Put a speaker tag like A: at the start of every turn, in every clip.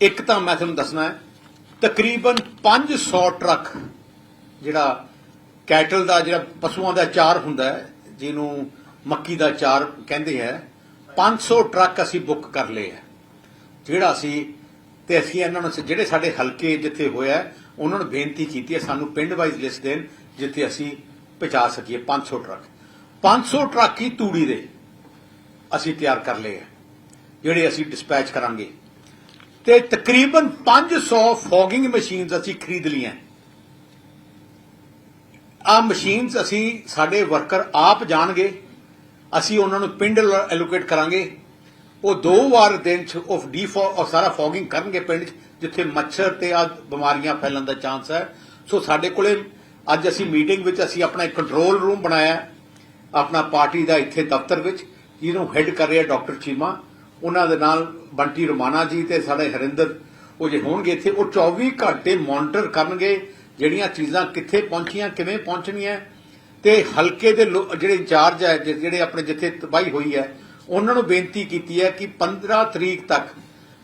A: ਇੱਕ ਤਾਂ ਮੈਂ ਤੁਹਾਨੂੰ ਦੱਸਣਾ ਹੈ, ਤਕਰੀਬਨ 500 ਟਰੱਕ ਜਿਹੜਾ ਕੈਟਲ ਦਾ, ਜਿਹੜਾ ਪਸ਼ੂਆਂ ਦਾ ਚਾਰ ਹੁੰਦਾ ਹੈ, ਜਿਹਨੂੰ ਮੱਕੀ ਦਾ ਚਾਰ ਕਹਿੰਦੇ ਹੈ 500 ਟਰੱਕ ਅਸੀਂ ਬੁੱਕ ਕਰ ਲਏ ਹੈ। ਜਿਹੜਾ ਅਸੀਂ, ਤੇ ਅਸੀਂ ਇਹਨਾਂ ਨੂੰ, ਜਿਹੜੇ ਸਾਡੇ ਹਲਕੇ ਜਿੱਥੇ ਹੋਇਆ ਉਹਨਾਂ ਨੂੰ ਬੇਨਤੀ ਕੀਤੀ ਹੈ, ਸਾਨੂੰ ਪਿੰਡ ਵਾਈਜ਼ ਲਿਸਟ ਦੇਣ, ਜਿੱਥੇ ਅਸੀਂ ਪਹੁੰਚਾ ਸਕੀਏ 500 ਟਰੱਕ। 500 ਟਰੱਕ ਹੀ ਤੂੜੀ ਦੇ ਅਸੀਂ ਤਿਆਰ ਕਰ ਲਏ ਹੈ, ਜਿਹੜੇ ਅਸੀਂ ਡਿਸਪੈਚ ਕਰਾਂਗੇ। ਤੇ ਤਕਰੀਬਨ 500 ਫੋਗਿੰਗ ਮਸ਼ੀਨਸ ਅਸੀਂ ਖਰੀਦ ਲਈਆਂ। ਆ ਮਸ਼ੀਨਸ ਅਸੀਂ ਸਾਡੇ ਵਰਕਰ ਆਪ ਜਾਣਗੇ, ਅਸੀਂ ਉਹਨਾਂ ਨੂੰ ਪਿੰਡ ਐਲੋਕੇਟ ਕਰਾਂਗੇ। ਉਹ ਦੋ ਵਾਰ ਦਿਨ ਚ ਉਹ ਡੀਫੋ ਔਰ ਸਾਰਾ ਫੋਗਿੰਗ ਕਰਨਗੇ ਪਿੰਡ 'ਚ, ਜਿੱਥੇ ਮੱਛਰ ਤੇ ਆ ਬਿਮਾਰੀਆਂ ਫੈਲਣ ਦਾ ਚਾਂਸ ਹੈ। ਸੋ ਸਾਡੇ ਕੋਲੇ ਅੱਜ ਅਸੀਂ ਮੀਟਿੰਗ ਵਿੱਚ ਅਸੀਂ ਆਪਣਾ ਇੱਕ ਕੰਟਰੋਲ ਰੂਮ ਬਣਾਇਆ, ਆਪਣਾ ਪਾਰਟੀ ਦਾ ਇੱਥੇ ਦਫ਼ਤਰ ਵਿੱਚ, ਜਿਹਨੂੰ ਹੈੱਡ ਕਰ ਰਿਹਾ ਡਾਕਟਰ ਚੀਮਾ। ਉਹਨਾਂ ਦੇ ਨਾਲ ਬੰਟੀ ਰੋਮਾਨਾ ਜੀ ਤੇ ਸਾਡੇ ਹਰਿੰਦਰ, ਉਹ ਜੇ ਹੋਣਗੇ ਇੱਥੇ, ਉਹ 24 ਘੰਟੇ ਮੋਨੀਟਰ ਕਰਨਗੇ ਜਿਹੜੀਆਂ ਚੀਜ਼ਾਂ ਕਿੱਥੇ ਪਹੁੰਚੀਆਂ, ਕਿਵੇਂ ਪਹੁੰਚਣੀਆਂ। ਤੇ ਹਲਕੇ ਦੇ ਜਿਹੜੇ ਇੰਚਾਰਜ ਹੈ ਜਿਹੜੇ ਆਪਣੇ ਜਿੱਥੇ ਤਬਾਹੀ ਹੋਈ ਹੈ, ਉਹਨਾਂ ਨੂੰ ਬੇਨਤੀ ਕੀਤੀ ਹੈ ਕਿ 15 ਤਰੀਕ ਤੱਕ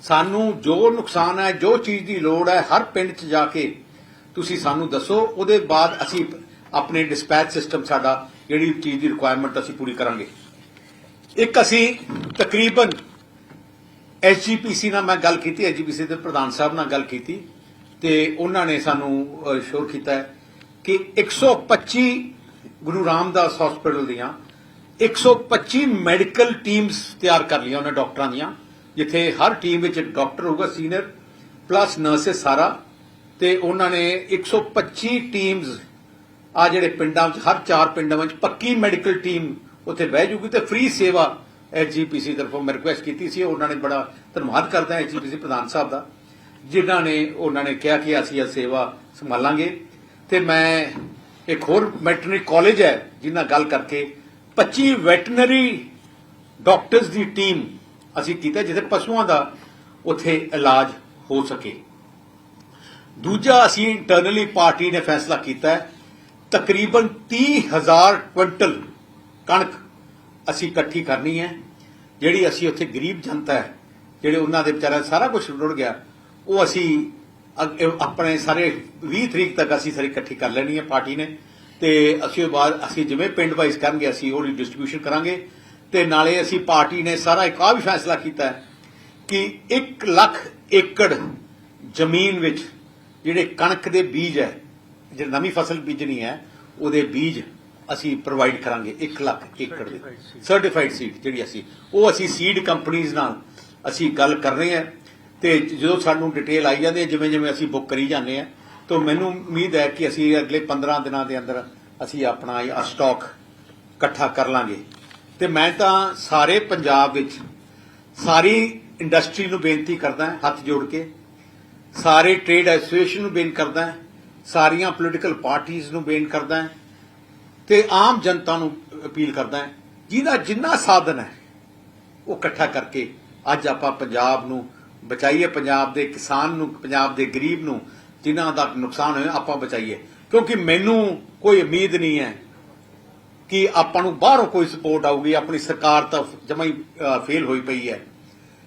A: ਸਾਨੂੰ ਜੋ ਨੁਕਸਾਨ ਹੈ, ਜੋ ਚੀਜ਼ ਦੀ ਲੋੜ ਹੈ, ਹਰ ਪਿੰਡ 'ਚ ਜਾ ਕੇ ਤੁਸੀਂ ਸਾਨੂੰ ਦੱਸੋ। ਉਹਦੇ ਬਾਅਦ ਅਸੀਂ ਆਪਣੇ ਡਿਸਪੈਚ ਸਿਸਟਮ ਸਾਡਾ, ਜਿਹੜੀ ਚੀਜ਼ ਦੀ ਰਿਕੁਆਇਰਮੈਂਟ ਅਸੀਂ ਪੂਰੀ ਕਰਾਂਗੇ। ਇੱਕ ਅਸੀਂ ਤਕਰੀਬਨ ਐਸਜੀਪੀਸੀ ਨਾਲ ਮੈਂ ਗੱਲ ਕੀਤੀ ਐਸਜੀਪੀਸੀ ਦੇ ਪ੍ਰਧਾਨ ਸਾਹਿਬ ਨਾਲ ਗੱਲ ਕੀਤੀ ਤੇ ਉਹਨਾਂ ਨੇ ਸਾਨੂੰ ਸ਼ੋਰ ਕੀਤਾ ਹੈ ਕਿ 125 ਗੁਰੂ ਰਾਮਦਾਸ ਹਸਪੀਟਲ ਦੀਆਂ 125 ਮੈਡੀਕਲ ਟੀਮਸ ਤਿਆਰ ਕਰ ਲਈਆਂ ਉਹਨਾਂ ਡਾਕਟਰਾਂ ਦੀਆਂ, ਜਿੱਥੇ ਹਰ ਟੀਮ ਵਿੱਚ ਡਾਕਟਰ ਹੋਊਗਾ, ਸੀਨੀਅਰ, ਪਲੱਸ ਨਰਸਿਸ ਸਾਰਾ ਤੇ ਉਹਨਾਂ ਨੇ 125 ਟੀਮਸ ਆ ਜਿਹੜੇ ਪਿੰਡਾਂ ਵਿੱਚ, ਹਰ ਚਾਰ ਪਿੰਡਾਂ ਵਿੱਚ ਪੱਕੀ ਮੈਡੀਕਲ ਟੀਮ ਉੱਥੇ ਬਹਿ ਜੂਗੀ ਤੇ ਫ੍ਰੀ ਸੇਵਾ ਐਚਜੀਪੀਸੀ ਤਰਫੋਂ ਮੈਂ ਰਿਕੁਐਸਟ ਕੀਤੀ ਸੀ, ਉਹਨਾਂ ਨੇ ਬੜਾ ਧੰਨਵਾਦ ਕਰਦਾ ਐਚਜੀਪੀਸੀ ਪ੍ਰਧਾਨ ਸਾਹਿਬ ਦਾ, ਜਿਨ੍ਹਾਂ ਨੇ, ਉਹਨਾਂ ਨੇ ਕਿਹਾ ਕਿ ਅਸੀਂ ਇਹ ਸੇਵਾ ਸੰਭਾਲਾਂਗੇ। ਤੇ ਮੈਂ ਇੱਕ ਹੋਰ ਵੈਟਰਨਰੀ ਕਾਲਜ ਹੈ, ਜਿਨ੍ਹਾਂ ਗੱਲ ਕਰਕੇ 25 ਵੈਟਰਨਰੀ ਡਾਕਟਰਸ ਦੀ ਟੀਮ ਅਸੀਂ ਕੀਤਾ, ਜਿੱਥੇ ਪਸ਼ੂਆਂ ਦਾ ਉੱਥੇ ਇਲਾਜ ਹੋ ਸਕੇ। ਦੂਜਾ ਅਸੀਂ ਇੰਟਰਨਲੀ ਪਾਰਟੀ ਨੇ ਫੈਸਲਾ ਕੀਤਾ ਹੈ, ਤਕਰੀਬਨ 30000 ਕੁਇੰਟਲ ਕਣਕ ਅਸੀਂ ਇਕੱਠੀ ਕਰਨੀ ਹੈ। ਜਿਹੜੀ ਅਸੀਂ ਉੱਥੇ ਗਰੀਬ ਜਨਤਾ ਹੈ, ਜਿਹੜੇ ਉਹਨਾਂ ਦੇ ਵਿਚਾਰਾ ਸਾਰਾ ਕੁਝ ਰੁੜ ਗਿਆ, ਉਹ ਅਸੀਂ ਆਪਣੇ ਸਾਰੇ 20 ਤਰੀਕ ਤੱਕ ਅਸੀਂ ਸਾਰੀ ਇਕੱਠੀ ਕਰ ਲੈਣੀ ਹੈ ਪਾਰਟੀ ਨੇ ਤੇ ਅਸੀਂ ਉਹ ਬਾਅਦ, ਅਸੀਂ ਜਿਵੇਂ ਪਿੰਡ ਵਾਈਜ਼ ਕਰਾਂਗੇ ਅਸੀਂ ਉਹਦੀ ਡਿਸਟ੍ਰੀਬਿਊਸ਼ਨ ਕਰਾਂਗੇ ਤੇ ਨਾਲੇ ਅਸੀਂ ਪਾਰਟੀ ਨੇ ਸਾਰਾ ਇੱਕ ਆ ਵੀ ਫੈਸਲਾ ਕੀਤਾ ਹੈ ਕਿ 1 ਲੱਖ ਏਕੜ ਜ਼ਮੀਨ ਵਿੱਚ ਜਿਹੜੇ ਕਣਕ ਦੇ ਬੀਜ ਹੈ, ਜਿਹੜੀ ਨਵੀਂ ਫਸਲ ਬੀਜਣੀ ਹੈ, ਉਹਦੇ ਬੀਜ ਅਸੀਂ ਪ੍ਰੋਵਾਈਡ ਕਰਾਂਗੇ 1 ਲੱਖ ਏਕੜ ਦੇ। ਸਰਟੀਫਾਈਡ ਸੀਡ ਜਿਹੜੀ ਅਸੀਂ ਉਹ ਅਸੀਂ ਸੀਡ ਕੰਪਨੀਆਂ ਨਾਲ ਅਸੀਂ ਗੱਲ ਕਰ ਰਹੇ ਹਾਂ ਤੇ ਜਦੋਂ ਸਾਨੂੰ ਡਿਟੇਲ ਆਈ ਜਾਂਦੀ ਹੈ ਜਿਵੇਂ ਜਿਵੇਂ ਅਸੀਂ ਬੁੱਕ ਕਰੀ ਜਾਂਦੇ ਆ ਤਾਂ ਮੈਨੂੰ ਉਮੀਦ ਹੈ ਕਿ ਅਸੀਂ ਅਗਲੇ 15 ਦਿਨਾਂ ਦੇ ਅੰਦਰ ਅਸੀਂ ਆਪਣਾ ਇਹ ਸਟਾਕ ਇਕੱਠਾ ਕਰ ਲਾਂਗੇ। ਤੇ ਮੈਂ ਤਾਂ ਸਾਰੇ ਪੰਜਾਬ ਵਿੱਚ ਸਾਰੀ ਇੰਡਸਟਰੀ ਨੂੰ ਬੇਨਤੀ ਕਰਦਾ ਹੱਥ ਜੋੜ ਕੇ। ਸਾਰੇ ਟ੍ਰੇਡ ਐਸੋਸੀਏਸ਼ਨ ਨੂੰ ਬੇਨਤੀ ਕਰਦਾ ਹਾਂ, ਸਾਰੀਆਂ ਪੋਲੀਟੀਕਲ ਪਾਰਟੀਆਂ ਨੂੰ ਬੇਨਤੀ ਕਰਦਾ ਹਾਂ ਤੇ ਆਮ ਜਨਤਾ ਨੂੰ ਅਪੀਲ ਕਰਦਾ ਹਾਂ, ਜਿਹਦਾ ਜਿੰਨਾ ਸਾਧਨ ਹੈ ਉਹ ਇਕੱਠਾ ਕਰਕੇ ਅੱਜ ਆਪਾਂ ਪੰਜਾਬ ਨੂੰ ਬਚਾਈਏ ਪੰਜਾਬ ਦੇ ਕਿਸਾਨ ਨੂੰ ਪੰਜਾਬ ਦੇ ਗਰੀਬ ਨੂੰ ਜਿਨ੍ਹਾਂ ਦਾ ਨੁਕਸਾਨ ਹੋਇਆ ਆਪਾਂ ਬਚਾਈਏ। ਕਿਉਂਕਿ ਮੈਨੂੰ ਕੋਈ ਉਮੀਦ ਨਹੀਂ ਹੈ ਕਿ ਆਪਾਂ ਨੂੰ ਬਾਹਰੋਂ ਕੋਈ ਸਪੋਰਟ ਆਊਗੀ ਆਪਣੀ ਸਰਕਾਰ ਤਾਂ ਜਮਾ ਹੀ ਫੇਲ ਹੋਈ ਪਈ ਹੈ।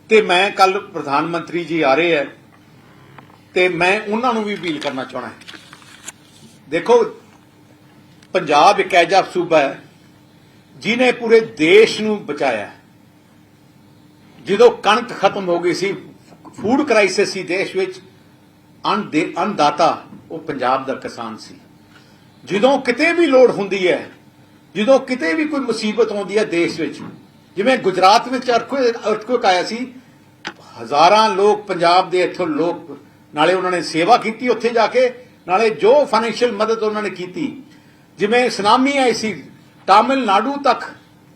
A: ਤੇ ਮੈਂ ਕੱਲ ਪ੍ਰਧਾਨ ਮੰਤਰੀ ਜੀ ਆ ਰਹੇ ਹੈ ਤੇ ਮੈਂ ਉਹਨਾਂ ਨੂੰ ਵੀ ਅਪੀਲ ਕਰਨਾ ਚਾਹਣਾ ਦੇਖੋ ਪੰਜਾਬ ਇੱਕ ਐਜਾ ਸੂਬਾ ਹੈ ਜਿਨੇ ਪੂਰੇ ਦੇਸ਼ ਨੂੰ ਬਚਾਇਆ ਜਦੋਂ ਕਣਕ ਖਤਮ ਹੋ ਗਈ ਸੀ, ਫੂਡ ਕ੍ਰਾਈਸਿਸ ਸੀ ਦੇਸ਼ ਵਿੱਚ ਅੰਨ ਅੰਨਦਾਤਾ ਉਹ ਪੰਜਾਬ ਦਾ ਕਿਸਾਨ ਸੀ। ਜਦੋਂ ਕਿਤੇ ਵੀ ਲੋੜ ਹੁੰਦੀ ਹੈ, ਜਦੋਂ ਕਿਤੇ ਵੀ ਕੋਈ ਮੁਸੀਬਤ ਆਉਂਦੀ ਹੈ ਦੇਸ਼ ਵਿੱਚ, ਜਿਵੇਂ ਗੁਜਰਾਤ ਵਿੱਚ ਅਰਥਕੁਇਕ ਆਇਆ ਸੀ, ਹਜ਼ਾਰਾਂ ਲੋਕ ਪੰਜਾਬ ਦੇ ਇੱਥੋਂ ਲੋਕ, ਨਾਲੇ ਉਹਨਾਂ ਨੇ ਸੇਵਾ ਕੀਤੀ ਉੱਥੇ ਜਾ ਕੇ, ਨਾਲੇ ਜੋ ਫਾਈਨੈਂਸ਼ੀਅਲ ਮਦਦ ਉਹਨਾਂ ਨੇ ਕੀਤੀ ਜਿਵੇਂ ਸੁਨਾਮੀ ਆਈ ਸੀ ਤਾਮਿਲਨਾਡੂ ਤੱਕ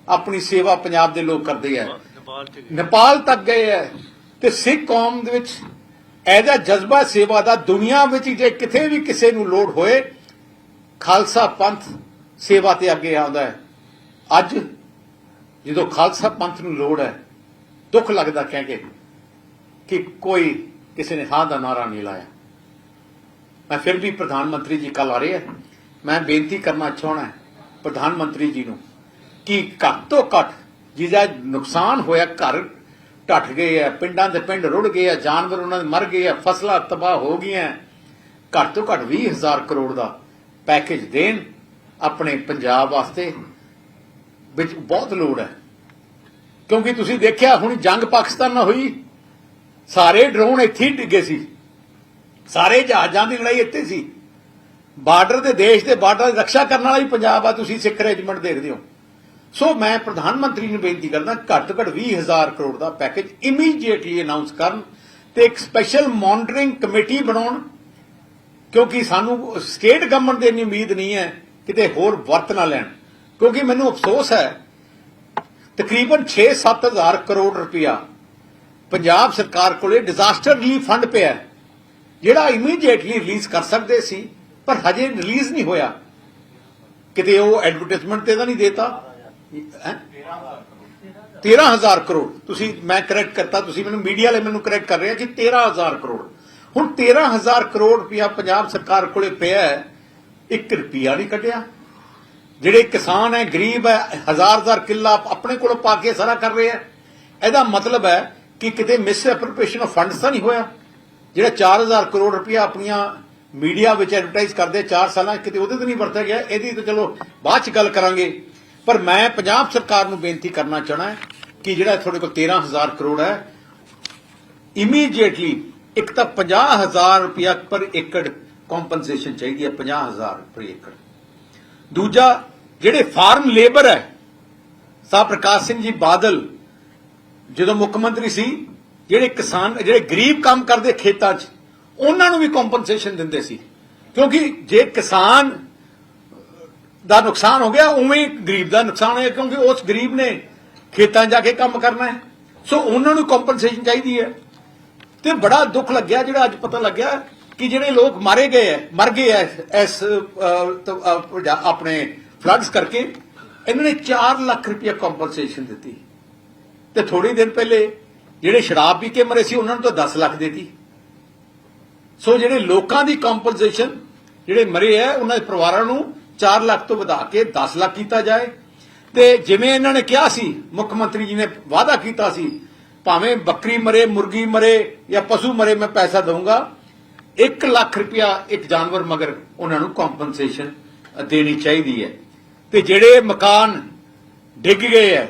A: ਆਪਣੀ ਸੇਵਾ ਪੰਜਾਬ ਦੇ ਲੋਕ ਕਰਦੇ ਆ।
B: ਨੇਪਾਲ
A: ਤੱਕ ਗਏ ਹੈ ਤੇ ਸਿੱਖ ਕੌਮ ਦੇ ਵਿੱਚ ਇਹਦਾ ਜਜ਼ਬਾ ਸੇਵਾ ਦਾ ਦੁਨੀਆ ਵਿੱਚ ਜੇ ਕਿਤੇ ਵੀ ਕਿਸੇ ਨੂੰ ਲੋੜ ਹੋਏ ਖਾਲਸਾ ਪੰਥ ਸੇਵਾ ਤੇ ਅੱਗੇ ਆਉਂਦਾ ਹੈ। ਅੱਜ ਜਦੋਂ ਖਾਲਸਾ ਪੰਥ ਨੂੰ ਲੋੜ ਹੈ ਦੁੱਖ ਲੱਗਦਾ ਕਹਿ ਕੇ ਕਿ ਕੋਈ ਕਿਸੇ ਨੇ ਹਾਂ ਦਾ ਨਾਰਾ ਨਹੀਂ ਲਾਇਆ। ਮੈਂ ਫਿਰ ਵੀ ਪ੍ਰਧਾਨ ਮੰਤਰੀ ਜੀ ਕੱਲ ਆ ਰਹੇ ਹੈ ਮੈਂ ਬੇਨਤੀ ਕਰਨਾ ਚਾਹਣਾ ਪ੍ਰਧਾਨ ਮੰਤਰੀ ਜੀ ਨੂੰ ਕਿ ਘੱਟ ਤੋਂ ਘੱਟ ਜਿਹਦਾ ਨੁਕਸਾਨ ਹੋਇਆ, ਘਰ ਢੱਠ ਗਏ ਆ, ਪਿੰਡਾਂ ਦੇ ਪਿੰਡ ਰੁੜ ਗਏ ਆ, ਜਾਨਵਰ ਉਹਨਾਂ ਦੇ ਮਰ ਗਏ ਆ, ਫਸਲਾਂ ਤਬਾਹ ਹੋ ਗਈਆਂ ਘੱਟ ਤੋਂ ਘੱਟ 20000 ਕਰੋੜ ਦਾ ਪੈਕੇਜ ਦੇਣ ਆਪਣੇ ਪੰਜਾਬ ਵਾਸਤੇ ਵਿੱਚ ਬਹੁਤ ਲੋੜ ਹੈ। ਕਿਉਂਕਿ ਤੁਸੀਂ ਦੇਖਿਆ, ਹੁਣ ਜੰਗ ਪਾਕਿਸਤਾਨ ਨਾਲ ਹੋਈ, ਸਾਰੇ ਡਰੋਨ ਇੱਥੇ ਹੀ ਡਿੱਗੇ ਸੀ, ਸਾਰੇ ਜਹਾਜ਼ਾਂ ਦੀ ਲੜਾਈ ਇੱਥੇ ਸੀ। ਬਾਰਡਰ ਦੇ ਦੇਸ਼ ਦੇ ਬਾਰਡਰ ਦੀ ਰੱਖਿਆ ਕਰਨ ਵਾਲਾ ਹੀ ਪੰਜਾਬ ਆ, ਤੁਸੀਂ ਸਿੱਖ ਰੈਜੀਮੈਂਟ ਦੇਖਦੇ ਹੋ। ਸੋ ਮੈਂ ਪ੍ਰਧਾਨ ਮੰਤਰੀ ਨੂੰ ਬੇਨਤੀ ਕਰਦਾ ਘੱਟ ਤੋਂ ਘੱਟ 20000 ਕਰੋੜ ਦਾ ਪੈਕੇਜ ਇਮੀਡੀਏਟਲੀ ਅਨਾਉਂਸ ਕਰਨ ਤੇ ਇੱਕ ਸਪੈਸ਼ਲ ਮੋਨਿਟਰਿੰਗ ਕਮੇਟੀ ਬਣਾਉਣ, ਕਿਉਂਕਿ ਸਾਨੂੰ ਸਟੇਟ ਗਵਰਨਮੈਂਟ ਦੇ ਇੰਨੀ ਉਮੀਦ ਨਹੀਂ ਹੈ ਕਿਤੇ ਹੋਰ ਵਰਤ ਨਾ ਲੈਣ। ਕਿਉਂਕਿ ਮੈਨੂੰ ਅਫਸੋਸ ਹੈ, ਤਕਰੀਬਨ 6-7000 ਕਰੋੜ ਰੁਪਇਆ ਪੰਜਾਬ ਸਰਕਾਰ ਕੋਲੇ ਡਿਜ਼ਾਸਟਰ ਰਿਲੀਫ ਫੰਡ ਪਿਆ ਜਿਹੜਾ ਇਮੀਡੀਏਟਲੀ ਰਿਲੀਜ਼ ਕਰ ਸਕਦੇ ਸੀ। ਪਰ ਹਜੇ ਰਿਲੀਜ਼ ਨਹੀਂ ਹੋਇਆ। ਕਿਤੇ ਉਹ ਐਡਵਰਟਾਈਜ਼ਮੈਂਟ ਤੇ ਤਾਂ ਨਹੀਂ ਦੇਤਾ। ਹੈਂ? 13000 ਕਰੋੜ। ਤੁਸੀਂ, ਮੈਂ ਕਰੈਕਟ ਕਰਤਾ, ਤੁਸੀਂ ਮੈਨੂੰ ਮੀਡੀਆ ਵਾਲੇ ਮੈਨੂੰ ਕਰੈਕਟ ਕਰ ਰਹੇ ਆ ਕਿ 13000 ਕਰੋੜ। ਹੁਣ 13000 ਕਰੋੜ ਰੁਪਇਆ ਪੰਜਾਬ ਸਰਕਾਰ ਕੋਲੇ ਪਿਆ ਹੈ 1 ਰੁਪਿਆ ਨਹੀਂ ਕੱਢਿਆ। ਜਿਹੜੇ ਕਿਸਾਨ ਹੈ, ਗਰੀਬ ਹੈ ਹਜ਼ਾਰ ਹਜ਼ਾਰ ਕਿੱਲਾ ਆਪਣੇ ਕੋਲੋਂ ਪਾ ਕੇ ਸਾਰਾ ਕਰ ਰਹੇ ਹੈ। ਇਹਦਾ ਮਤਲਬ ਹੈ ਕਿ ਕਿਤੇ ਮਿਸ ਐਪਰੋਪ੍ਰੀਏਸ਼ਨ ਆਫ ਫੰਡਸ ਤਾਂ ਨਹੀਂ ਹੋਇਆ। ਜਿਹੜਾ 4000 ਕਰੋੜ ਰੁਪਇਆ ਆਪਣੀਆਂ ਮੀਡੀਆ ਵਿੱਚ ਐਡਵਰਟਾਈਜ਼ ਕਰਦੇ 4 ਸਾਲਾਂ ਕਿਤੇ ਉਹਦੇ ਤੇ ਨਹੀਂ ਵਰਤਿਆ ਗਿਆ, ਇਹਦੀ ਤਾਂ ਚਲੋ ਬਾਅਦ ਚ ਗੱਲ ਕਰਾਂਗੇ। ਪਰ ਮੈਂ ਪੰਜਾਬ ਸਰਕਾਰ ਨੂੰ ਬੇਨਤੀ ਕਰਨਾ ਚਾਹਣਾ ਕਿ ਜਿਹੜਾ ਤੁਹਾਡੇ ਕੋਲ 13000 ਕਰੋੜ ਹੈ ਇਮੀਡੀਏਟਲੀ ਇੱਕ ਤਾਂ 50000 ਰੁਪਇਆ ਪਰ ਏਕੜ ਕੰਪਨਸੇਸ਼ਨ ਚਾਹੀਦੀ ਹੈ 50000 ਪਰ ਏਕੜ। ਦੂਜਾ, ਜਿਹੜੇ ਫਾਰਮ ਲੇਬਰ ਹੈ, ਸਾ ਪ੍ਰਕਾਸ਼ ਸਿੰਘ ਜੀ ਬਾਦਲ, ਜਦੋਂ ਮੁੱਖ ਮੰਤਰੀ ਸੀ, ਜਿਹੜੇ ਕਿਸਾਨ, ਜਿਹੜੇ ਗਰੀਬ ਕੰਮ ਕਰਦੇ ਖੇਤਾਂ 'ਚ ਉਹਨਾਂ ਨੂੰ ਵੀ ਕੰਪਨਸੇਸ਼ਨ ਦਿੰਦੇ ਸੀ। ਕਿਉਂਕਿ ਜੇ ਕਿਸਾਨ ਦਾ ਨੁਕਸਾਨ ਹੋ ਗਿਆ, ਉਵੇਂ ਗਰੀਬ ਦਾ ਨੁਕਸਾਨ ਹੋਇਆ, ਕਿਉਂਕਿ ਉਸ ਗਰੀਬ ਨੇ ਖੇਤਾਂ ਜਾ ਕੇ ਕੰਮ ਕਰਨਾ ਹੈ। ਸੋ ਉਹਨਾਂ ਨੂੰ ਕੰਪਨਸੇਸ਼ਨ ਚਾਹੀਦੀ ਹੈ। ਤੇ ਬੜਾ ਦੁੱਖ ਲੱਗਿਆ, ਜਿਹੜਾ ਅੱਜ ਪਤਾ ਲੱਗਿਆ ਕਿ ਜਿਹੜੇ ਲੋਕ ਮਾਰੇ ਗਏ ਐ ਮਰ ਗਏ ਐ ਇਸ ਆਪਣੇ ਫਲੱਡਸ ਕਰਕੇ, ਇਹਨਾਂ ਨੇ 4 ਲੱਖ ਰੁਪਏ ਕੰਪਨਸੇਸ਼ਨ ਦਿੱਤੀ। ਤੇ ਥੋੜੀ ਦਿਨ ਪਹਿਲੇ ਜਿਹੜੇ ਸ਼ਰਾਬ ਪੀ ਕੇ ਮਰੇ ਸੀ, ਉਹਨਾਂ ਨੂੰ ਤਾਂ 10 ਲੱਖ ਦਿੱਤੀ। ਸੋ ਜਿਹੜੇ ਲੋਕਾਂ ਦੀ ਕੰਪਨਸੇਸ਼ਨ ਜਿਹੜੇ ਮਰੇ ਐ ਉਹਨਾਂ ਦੇ ਪਰਿਵਾਰਾਂ ਨੂੰ 4 ਲੱਖ ਤੋਂ ਵਧਾ ਕੇ 10 ਲੱਖ ਕੀਤਾ ਜਾਏ। ਤੇ ਜਿਵੇਂ ਇਹਨਾਂ ਨੇ ਕਿਹਾ ਸੀ, ਮੁੱਖ ਮੰਤਰੀ ਜੀ ਨੇ ਵਾਅਦਾ ਕੀਤਾ ਸੀ, ਭਾਵੇਂ ਬੱਕਰੀ ਮਰੇ, ਮੁਰਗੀ ਮਰੇ ਜਾਂ ਪਸ਼ੂ ਮਰੇ, ਮੈਂ ਪੈਸਾ ਦਊਂਗਾ। 1 ਲੱਖ ਰੁਪਇਆ ਇੱਕ ਜਾਨਵਰ ਮਗਰ ਉਹਨਾਂ ਨੂੰ ਕੰਪਨਸੇਸ਼ਨ ਦੇਣੀ ਚਾਹੀਦੀ ਹੈ। ਤੇ ਜਿਹੜੇ ਮਕਾਨ ਡਿੱਗ ਗਏ ਐ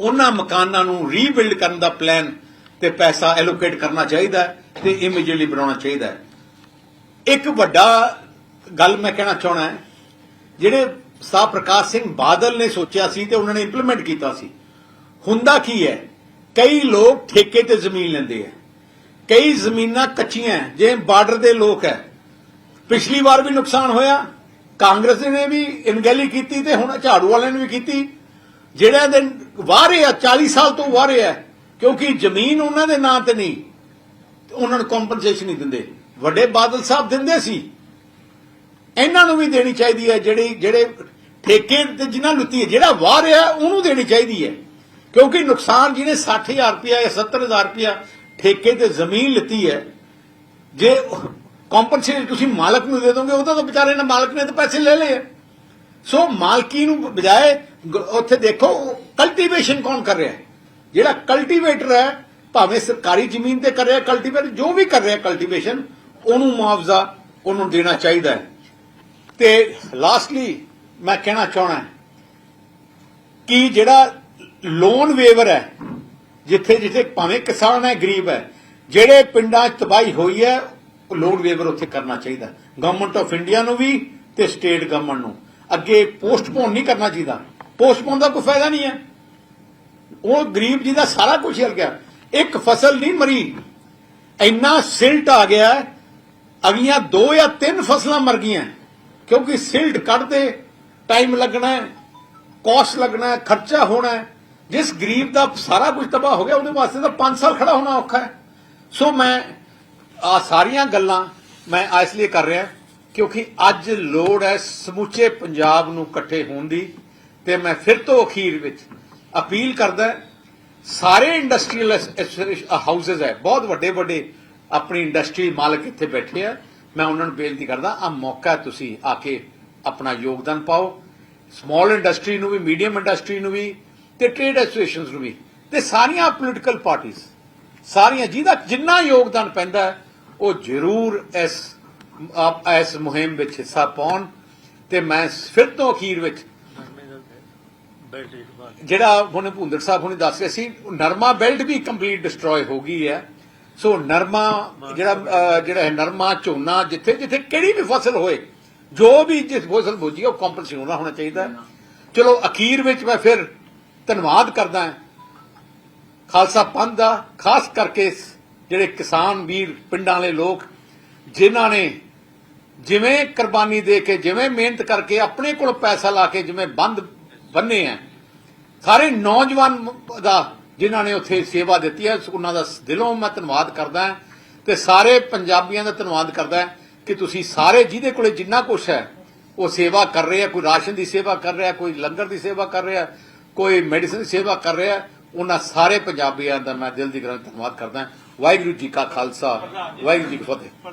A: ਉਹਨਾਂ ਮਕਾਨਾਂ ਨੂੰ ਰੀਬਿਲਡ ਕਰਨ ਦਾ ਪਲਾਨ ਤੇ ਪੈਸਾ ਐਲੋਕੇਟ ਕਰਨਾ ਚਾਹੀਦਾ ਹੈ। ਤੇ ਇਮੀਡੀਏਟਲੀ ਬਣਾਉਣਾ ਚਾਹੀਦਾ ਹੈ। ਇੱਕ ਵੱਡਾ ਗੱਲ ਮੈਂ ਕਹਿਣਾ ਚਾਹਣਾ ਹੈ ਜਿਹੜੇ ਸਾਹ ਪ੍ਰਕਾਸ਼ ਸਿੰਘ ਬਾਦਲ ਨੇ ਸੋਚਿਆ ਸੀ ਤੇ ਉਹਨਾਂ ਨੇ ਇੰਪਲੀਮੈਂਟ ਕੀਤਾ ਸੀ। ਹੁੰਦਾ ਕੀ ਹੈ ਕਈ ਲੋਕ ਠੇਕੇ ਤੇ ਜ਼ਮੀਨ ਲੈਂਦੇ ਆ ਕਈ ਜ਼ਮੀਨਾਂ ਕੱਚੀਆਂ ਹੈ, ਜਿਵੇਂ ਬਾਰਡਰ ਦੇ ਲੋਕ ਹੈ। ਪਿਛਲੀ ਵਾਰ ਵੀ ਨੁਕਸਾਨ ਹੋਇਆ ਕਾਂਗਰਸ ਨੇ ਵੀ ਇਨਗੈਲੀ ਕੀਤੀ ਤੇ ਹੁਣ ਝਾੜੂ ਵਾਲਿਆਂ ਨੇ ਵੀ ਕੀਤੀ। ਜਿਹੜਿਆਂ ਦੇ ਵਾਰੇ ਆ 40 ਸਾਲ ਤੋਂ ਵਾਰੇ ਆ ਕਿਉਂਕਿ ਜ਼ਮੀਨ ਉਹਨਾਂ ਦੇ ਨਾਂ ਤੇ ਨਹੀਂ। ਉਹਨਾਂ ਨੂੰ ਕੰਪਨਸੇਸ਼ਨ ਨਹੀਂ ਦਿੰਦੇ। ਵੱਡੇ ਬਾਦਲ ਸਾਹਿਬ ਦਿੰਦੇ ਸੀ। ਇਹਨਾਂ ਨੂੰ ਵੀ ਦੇਣੀ ਚਾਹੀਦੀ ਹੈ ਜਿਹੜੀ, ਜਿਹੜੇ ਠੇਕੇ ਤੇ ਜਿਨ੍ਹਾਂ ਲੁੱਤੀ ਹੈ, ਜਿਹੜਾ ਵਾਹ ਰਿਹਾ ਉਹਨੂੰ ਦੇਣੀ ਚਾਹੀਦੀ ਹੈ। ਕਿਉਂਕਿ ਨੁਕਸਾਨ ਜਿਹਨੇ 60000 ਰੁਪਇਆ ਜਾਂ 70000 ਰੁਪਇਆ ਠੇਕੇ ਤੇ ਜ਼ਮੀਨ ਲਿੱਤੀ ਹੈ, ਜੇ ਕੰਪਨਸੇਸ਼ਨ ਤੁਸੀਂ ਮਾਲਕ ਨੂੰ ਦੇ ਦੋਗੇ, ਉਹਦਾ ਤਾਂ ਵਿਚਾਰੇ ਨੇ ਮਾਲਕ ਨੇ ਤਾਂ ਪੈਸੇ ਲੈ ਲਏ ਸੋ ਮਾਲਕੀ ਨੂੰ ਬਜਾਏ ਉੱਥੇ ਦੇਖੋ ਕਲਟੀਵੇਸ਼ਨ ਕੌਣ ਕਰ ਰਿਹਾ ਹੈ? ਜਿਹੜਾ ਕਲਟੀਵੇਟਰ ਹੈ ਭਾਵੇਂ ਸਰਕਾਰੀ ਜ਼ਮੀਨ ਤੇ ਕਰ ਰਿਹਾ ਕਲਟੀਵੇਟ ਜੋ ਵੀ ਕਰ ਰਿਹਾ ਕਲਟੀਵੇਸ਼ਨ ਉਹਨੂੰ ਮੁਆਵਜ਼ਾ ਉਹਨੂੰ ਦੇਣਾ ਚਾਹੀਦਾ ਹੈ। ਤੇ ਲਾਸਟਲੀ ਮੈਂ ਕਹਿਣਾ ਚਾਹਣਾ ਕਿ ਜਿਹੜਾ ਲੋਨ ਵੇਵਰ ਹੈ, ਜਿੱਥੇ ਜਿੱਥੇ ਭਾਵੇਂ ਕਿਸਾਨ ਹੈ, ਗਰੀਬ ਹੈ, ਜਿਹੜੇ ਪਿੰਡਾਂ 'ਚ ਤਬਾਹੀ ਹੋਈ ਹੈ ਲੋਨ ਵੇਵਰ ਉੱਥੇ ਕਰਨਾ ਚਾਹੀਦਾ ਗਵਰਨਮੈਂਟ ਆਫ ਇੰਡੀਆ ਨੂੰ ਵੀ ਤੇ ਸਟੇਟ ਗਵਰਨਮੈਂਟ ਨੂੰ। ਅੱਗੇ ਪੋਸਟਪੋਨ ਨਹੀਂ ਕਰਨਾ ਚਾਹੀਦਾ। ਪੋਸਟਪੋਨ ਦਾ ਕੋਈ ਫਾਇਦਾ ਨਹੀਂ ਹੈ। ਉਹ ਗਰੀਬ ਜੀ ਦਾ ਸਾਰਾ ਕੁਝ ਹਿਲ ਗਿਆ। ਇੱਕ ਫਸਲ ਨਹੀਂ ਮਰੀ। ਇੰਨਾ ਸਿਲਟ ਆ ਗਿਆ ਅਗਲੀਆਂ ਦੋ ਜਾਂ ਤਿੰਨ ਫਸਲਾਂ ਮਰ ਗਈਆਂ। ਕਿਉਂਕਿ ਸਿਲਟ ਕੱਢਦੇ, ਟਾਈਮ ਲੱਗਣਾ ਹੈ ਕਾਸਟ ਲੱਗਣਾ ਹੈ, ਖਰਚਾ ਹੋਣਾ ਹੈ। ਜਿਸ ਗਰੀਬ ਦਾ ਸਾਰਾ ਕੁਝ ਤਬਾਹ ਹੋ ਗਿਆ, ਉਹਦੇ ਵਾਸਤੇ ਤਾਂ 5 ਸਾਲ ਖੜਾ ਹੋਣਾ ਔਖਾ ਹੈ। ਸੋ ਮੈਂ ਆ ਸਾਰੀਆਂ ਗੱਲਾਂ ਮੈਂ ਇਸ ਲਈ ਕਰ ਰਿਹਾ, ਕਿਉਂਕਿ ਅੱਜ ਲੋੜ ਹੈ ਸਮੁੱਚੇ ਪੰਜਾਬ ਨੂੰ ਇਕੱਠੇ ਹੋਣ ਦੀ। ਤੇ ਮੈਂ ਫਿਰ ਤੋਂ ਅਖੀਰ ਵਿੱਚ ਅਪੀਲ ਕਰਦਾ ਸਾਰੇ ਇੰਡਸਟਰੀਅਲ ਹਾਊਸਸ uh, ਹੈ। ਬਹੁਤ ਵੱਡੇ ਵੱਡੇ ਆਪਣੀ ਇੰਡਸਟਰੀ ਮਾਲਕ ਇੱਥੇ ਬੈਠੇ ਆ। ਮੈਂ ਉਹਨਾਂ ਨੂੰ ਬੇਨਤੀ ਕਰਦਾ ਆ ਮੌਕਾ ਤੁਸੀਂ ਆ ਕੇ ਆਪਣਾ ਯੋਗਦਾਨ ਪਾਓ। ਸਮਾਲ ਇੰਡਸਟਰੀ ਨੂੰ ਵੀ ਮੀਡੀਅਮ ਇੰਡਸਟਰੀ ਨੂੰ ਵੀ, ਤੇ ਟ੍ਰੇਡ ਐਸੋਸੀਏਸ਼ਨਸ ਨੂੰ ਵੀ, ਤੇ ਸਾਰੀਆਂ ਪੋਲੀਟੀਕਲ ਪਾਰਟੀਆਂ ਸਾਰੀਆਂ ਜਿਹਦਾ ਜਿੰਨਾ ਯੋਗਦਾਨ ਪੈਂਦਾ ਉਹ ਜ਼ਰੂਰ ਇਸ ਇਸ ਮੁਹਿੰਮ ਵਿੱਚ ਹਿੱਸਾ ਪਾਉਣ। ਤੇ ਮੈਂ ਫਿਰ ਤੋਂ ਅਖੀਰ ਵਿੱਚ ਜਿਹੜਾ ਹੁਣ ਭੁੰਦਰ ਸਾਹਿਬ ਹੁਣੇ ਦੱਸ ਰਹੇ ਸੀ ਨਰਮਾ ਬੈਲਟ ਵੀ ਕੰਪਲੀਟ ਡਿਸਟਰੋਏ ਹੋ ਗਈ ਹੈ। ਸੋ ਨਰਮਾ ਜਿਹੜਾ ਜਿਹੜਾ ਹੈ ਨਰਮਾ ਝੋਨਾ ਜਿੱਥੇ ਜਿੱਥੇ ਕਿਹੜੀ ਵੀ ਫਸਲ ਹੋਏ ਜੋ ਵੀ ਜਿਸ ਫਸਲ ਬੋਜੀ ਉਹ ਕੰਪਲਸਰੀ ਹੋਣਾ ਹੋਣਾ ਚਾਹੀਦਾ ਹੈ। ਚਲੋ ਅਖੀਰ ਵਿੱਚ ਮੈਂ ਫਿਰ ਧੰਨਵਾਦ ਕਰਦਾ ਹਾਂ। ਖਾਲਸਾ ਪੰਥ ਦਾ ਖਾਸ ਕਰਕੇ ਜਿਹੜੇ ਕਿਸਾਨ ਵੀਰ ਪਿੰਡਾਂ ਵਾਲੇ ਲੋਕ ਜਿਨ੍ਹਾਂ ਨੇ ਜਿਵੇਂ ਕੁਰਬਾਨੀ ਦੇ ਕੇ ਜਿਵੇਂ ਮਿਹਨਤ ਕਰਕੇ ਆਪਣੇ ਕੋਲ ਪੈਸਾ ਲਾ ਕੇ ਜਿਵੇਂ ਬੰਦ ਬੰਨੇ ਆ। ਸਾਰੇ ਨੌਜਵਾਨ ਦਾ ਜਿਨ੍ਹਾਂ ਨੇ ਉੱਥੇ ਸੇਵਾ ਦਿੱਤੀ ਹੈ, ਉਹਨਾਂ ਦਾ ਦਿਲੋਂ ਮੈਂ ਧੰਨਵਾਦ ਕਰਦਾ ਹਾਂ ਤੇ ਸਾਰੇ ਪੰਜਾਬੀਆਂ ਦਾ ਧੰਨਵਾਦ ਕਰਦਾ ਕਿ ਤੁਸੀਂ ਸਾਰੇ ਜਿਹਦੇ ਕੋਲੇ ਜਿੰਨਾ ਕੁਛ ਹੈ, ਉਹ ਸੇਵਾ ਕਰ ਰਹੇ ਆ, ਕੋਈ ਰਾਸ਼ਨ ਦੀ ਸੇਵਾ ਕਰ ਰਿਹਾ, ਕੋਈ ਲੰਗਰ ਦੀ ਸੇਵਾ ਕਰ ਰਿਹਾ, ਕੋਈ ਮੈਡੀਸਨ ਦੀ ਸੇਵਾ ਕਰ ਰਿਹਾ, ਉਹਨਾਂ ਸਾਰੇ ਪੰਜਾਬੀਆਂ ਦਾ ਮੈਂ ਦਿਲ ਦੀ ਗਰਾਂ ਧੰਨਵਾਦ ਕਰਦਾ ਵਾਹਿਗੁਰੂ ਜੀ ਕਾ ਖਾਲਸਾ, ਵਾਹਿਗੁਰੂ ਜੀ ਕੀ ਫਤਿਹ।